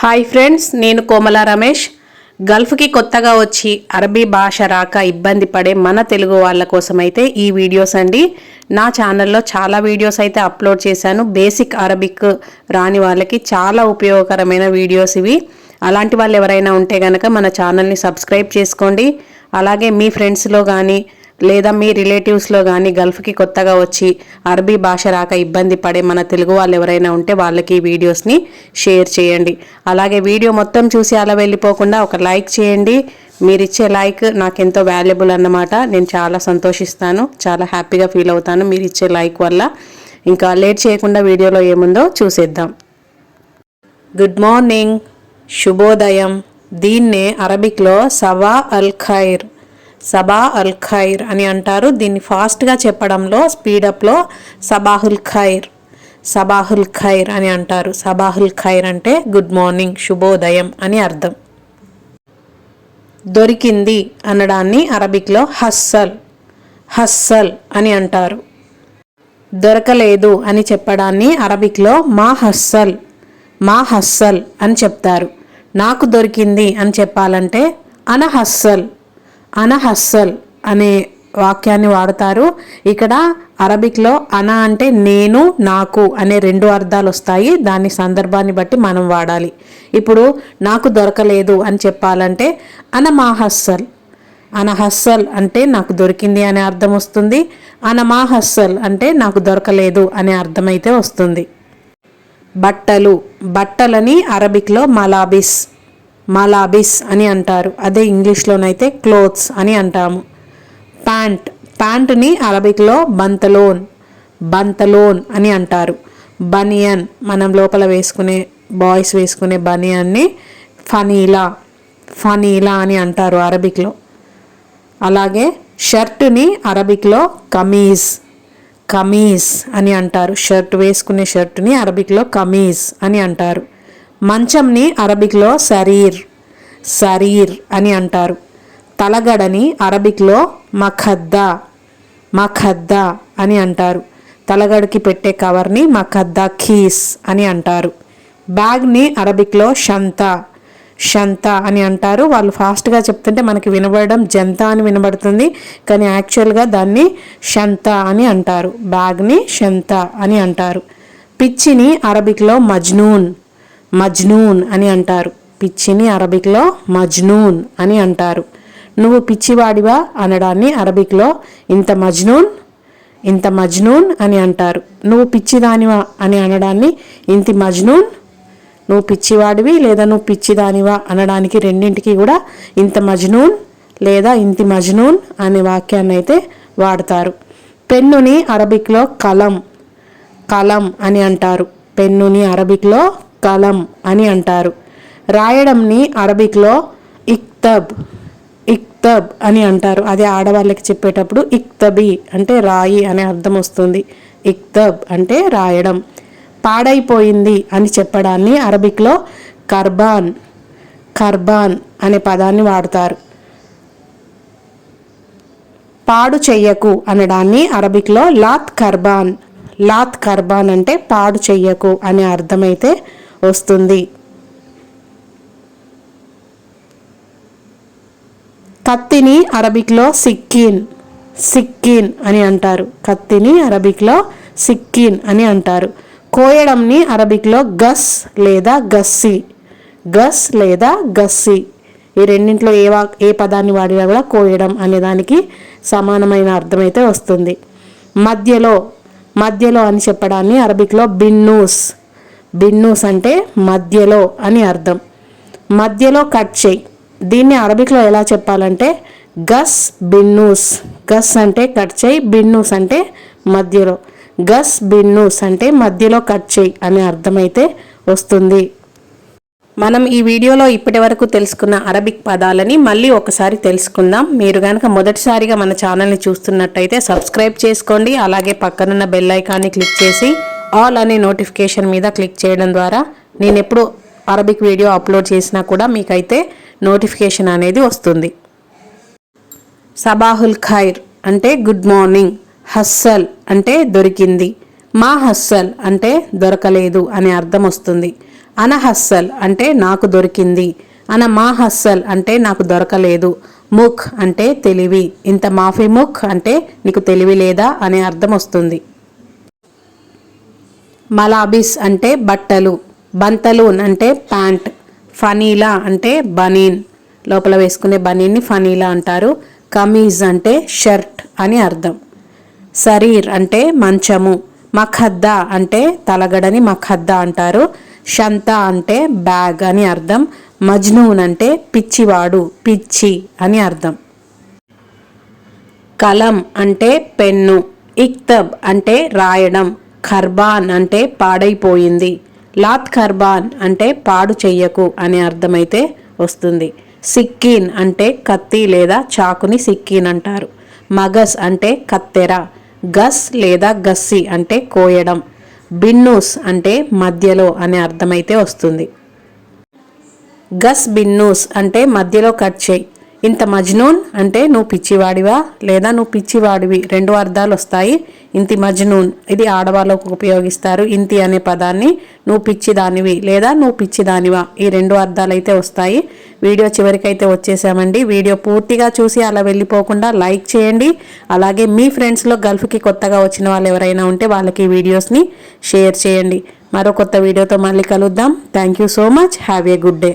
Hi friends నేను కోమల రమేష్. గల్ఫ్కి కొత్తగా వచ్చి అరబీ భాష రాక ఇబ్బంది పడే మన తెలుగు వాళ్ళ కోసం అయితే ఈ వీడియోస్ అండి. నా ఛానల్లో చాలా వీడియోస్ అయితే అప్లోడ్ చేశాను. బేసిక్ అరబిక్ రాని వాళ్ళకి చాలా ఉపయోగకరమైన వీడియోస్ ఇవి. అలాంటి వాళ్ళు ఎవరైనా ఉంటే కనుక మన ఛానల్ని సబ్స్క్రైబ్ చేసుకోండి. అలాగే మీ ఫ్రెండ్స్లో కానీ లేదా మీ రిలేటివ్స్లో కానీ గల్ఫ్కి కొత్తగా వచ్చి అరబీ భాష రాక ఇబ్బంది పడే మన తెలుగు వాళ్ళు ఎవరైనా ఉంటే వాళ్ళకి ఈ వీడియోస్ని షేర్ చేయండి. అలాగే వీడియో మొత్తం చూసి అలా వెళ్ళిపోకుండా ఒక లైక్ చేయండి. మీరు ఇచ్చే లైక్ నాకు ఎంతో వాల్యుబుల్ అన్నమాట. నేను చాలా సంతోషిస్తాను. చాలా హ్యాపీగా ఫీల్ అవుతాను మీరు ఇచ్చే లైక్ వల్ల. ఇంకా లేట్ చేయకుండా వీడియోలో ఏముందో చూసేద్దాం. Good morning. శుభోదయం. దీన్నే అరబిక్లో సవా అల్ ఖైర్. సబా అల్ ఖైర్ అని అంటారు. దీన్ని ఫాస్ట్గా చెప్పడంలో స్పీడప్లో సబాహుల్ ఖైర్ సబాహుల్ ఖైర్ అని అంటారు. సబాహుల్ ఖైర్ అంటే గుడ్ మార్నింగ్ శుభోదయం అని అర్థం. దొరికింది అనడాన్ని అరబిక్లో హస్సల్ హస్సల్ అని అంటారు. దొరకలేదు అని చెప్పడాన్ని అరబిక్లో మా హస్సల్ మా హస్సల్ అని చెప్తారు. నాకు దొరికింది అని చెప్పాలంటే అనహస్సల్ అనహస్సల్ అనే వాక్యాన్ని వాడతారు. ఇక్కడ అరబిక్లో అన అంటే నేను నాకు అనే రెండు అర్థాలు వస్తాయి. దాని సందర్భాన్ని బట్టి మనం వాడాలి. ఇప్పుడు నాకు దొరకలేదు అని చెప్పాలంటే అనమాహస్సల్ అనహస్సల్ అంటే నాకు దొరికింది అనే అర్థం వస్తుంది. అనమాహస్సల్ అంటే నాకు దొరకలేదు అనే అర్థమైతే వస్తుంది. బట్టలు. బట్టలని అరబిక్లో మలాబిస్. మలాబిస్ అని అంటారు. అదే ఇంగ్లీష్లోనైతే క్లోత్స్ అని అంటాము. ప్యాంట్ ప్యాంట్ని అరబిక్లో బంతలోన్ బంతలోన్ అని అంటారు. బనియన్ మనం లోపల వేసుకునే బాయ్స్ వేసుకునే బనియన్ని ఫనీలా ఫనీలా అని అంటారు అరబిక్లో. అలాగే షర్టుని అరబిక్లో కమీజ్ కమీజ్ అని అంటారు. షర్ట్ వేసుకునే షర్టుని అరబిక్లో కమీజ్ అని అంటారు. మంచంని అరబిక్లో శరీర్ శరీర్ అని అంటారు. తలగడని అరబిక్లో మఖద్దా మఖద్దా అని అంటారు. తలగడకి పెట్టే కవర్ని మఖద్దా ఖీస్ అని అంటారు. బ్యాగ్ని అరబిక్లో షంత షంత అని అంటారు. వాళ్ళు ఫాస్ట్గా చెప్తుంటే మనకి వినబడడం జంత అని వినబడుతుంది. కానీ యాక్చువల్గా దాన్ని షంత అని అంటారు. బ్యాగ్ని షంత అని అంటారు. పిచ్చిని అరబిక్లో మజ్నూన్ మజ్నూన్ అని అంటారు. పిచ్చిని అరబిక్లో మజ్నూన్ అని అంటారు. నువ్వు పిచ్చివాడివా అనడాన్ని అరబిక్లో ఇంత మజ్నూన్ ఇంత మజ్నూన్ అని అంటారు. నువ్వు పిచ్చిదానివా అని అనడాన్ని ఇంతి మజ్నూన్ నువ్వు పిచ్చివాడివి లేదా నువ్వు పిచ్చిదానివా అనడానికి రెండింటికి కూడా ఇంత మజ్నూన్ లేదా ఇంతి మజ్నూన్ అనే వాక్యాన్ని అయితే వాడతారు. పెన్నుని అరబిక్లో కలం కలం అని అంటారు. పెన్నుని అరబిక్లో కలం అని అంటారు. రాయడంని అరబిక్లో ఇక్తబ్ ఇక్తబ్ అని అంటారు. అదే ఆడవాళ్ళకి చెప్పేటప్పుడు ఇక్తబి అంటే రాయి అనే అర్థం వస్తుంది. ఇక్తబ్ అంటే రాయడం. పాడైపోయింది అని చెప్పడాన్ని అరబిక్లో కర్బాన్ కర్బాన్ అనే పదాన్ని వాడతారు. పాడు చెయ్యకు అనడాన్ని అరబిక్లో లాత్ కర్బాన్ లాత్ కర్బాన్ అంటే పాడు చెయ్యకు అనే అర్థమైతే వస్తుంది. కత్తిని అరబిక్లో సిక్కిన్ సిక్కిన్ అని అంటారు. కత్తిని అరబిక్లో సిక్కిన్ అని అంటారు. కోయడంని అరబిక్లో గస్ లేదా గస్సి గస్ లేదా గస్సి. ఈ రెండింటిలో ఏ వా ఏ పదాన్ని వాడినా కూడా కోయడం అనే దానికి సమానమైన అర్థమైతే వస్తుంది. మధ్యలో మధ్యలో అని చెప్పడాన్ని అరబిక్లో బిన్నూస్ బిన్నూస్ అంటే మధ్యలో అని అర్థం. మధ్యలో కట్ చేయి. దీన్ని అరబిక్లో ఎలా చెప్పాలంటే గస్ బిన్నూస్. గస్ అంటే కట్ చేయి బిన్నూస్ అంటే మధ్యలో. గస్ బిన్నూస్ అంటే మధ్యలో కట్ చేయి అనే అర్థమైతే వస్తుంది. మనం ఈ వీడియోలో ఇప్పటి వరకు తెలుసుకున్న అరబిక్ పదాలని మళ్ళీ ఒకసారి తెలుసుకుందాం. మీరు కనుక మొదటిసారిగా మన ఛానల్ని చూస్తున్నట్టయితే సబ్స్క్రైబ్ చేసుకోండి. అలాగే పక్కనున్న బెల్ ఐకాన్ని క్లిక్ చేసి ఆల్ అనే నోటిఫికేషన్ మీద క్లిక్ చేయడం ద్వారా నేను ఎప్పుడు అరబిక్ వీడియో అప్లోడ్ చేసినా కూడా మీకైతే నోటిఫికేషన్ అనేది వస్తుంది. సబాహుల్ ఖైర్ అంటే గుడ్ మార్నింగ్ హస్సల్ అంటే దొరికింది మా హస్సల్ అంటే దొరకలేదు అనే అర్థం వస్తుంది. అనహస్సల్ అంటే నాకు దొరికింది అన మా హస్సల్ అంటే నాకు దొరకలేదు ముఖ్ అంటే తెలివి ఇంత మాఫీ ముఖ్ అంటే నీకు తెలివి లేదా అనే అర్థం వస్తుంది. మలాబిస్ అంటే బట్టలు బంతలూన్ అంటే ప్యాంట్ ఫనీలా అంటే బనీన్. లోపల వేసుకునే బనీన్ని ఫనీలా అంటారు. కమీజ్ అంటే షర్ట్ అని అర్థం. శరీర్ అంటే మంచము మఖద్దా అంటే తలగడని మఖద్దా అంటారు. షంత అంటే బ్యాగ్ అని అర్థం. మజ్నూన్ అంటే పిచ్చివాడు పిచ్చి అని అర్థం. కలం అంటే పెన్ను ఇక్తబ్ అంటే రాయడం ఖర్బాన్ అంటే పాడైపోయింది. లాత్ ఖర్బాన్ అంటే పాడు చెయ్యకు అనే అర్థమైతే వస్తుంది. సిక్కీన్ అంటే కత్తి లేదా చాకుని సిక్కీన్ అంటారు. మగస్ అంటే కత్తెర గస్ లేదా గస్సి అంటే కోయడం బిన్నూస్ అంటే మధ్యలో అనే అర్థమైతే వస్తుంది. గస్ బిన్నూస్ అంటే మధ్యలో కట్ చేయి. ఇంత మజ్నూన్ అంటే నువ్వు పిచ్చివాడివా? లేదా నువ్వు పిచ్చివాడివి? రెండు అర్థాలు వస్తాయి ఇంతి మజ్నూన్ ఇది ఆడవాళ్ళకు ఉపయోగిస్తారు. ఇంతి అనే పదాన్ని నువ్వు పిచ్చిదానివి లేదా నువ్వు పిచ్చిదానివా? ఈ రెండు అర్థాలు అయితే వస్తాయి. వీడియో చివరికైతే వచ్చేసామండి. వీడియో పూర్తిగా చూసి అలా వెళ్ళిపోకుండా లైక్ చేయండి. అలాగే మీ ఫ్రెండ్స్లో గల్ఫ్కి కొత్తగా వచ్చిన వాళ్ళు ఎవరైనా ఉంటే వాళ్ళకి ఈ వీడియోస్ని షేర్ చేయండి. మరో కొత్త వీడియోతో మళ్ళీ కలుద్దాం. Thank you so much. Have a good day.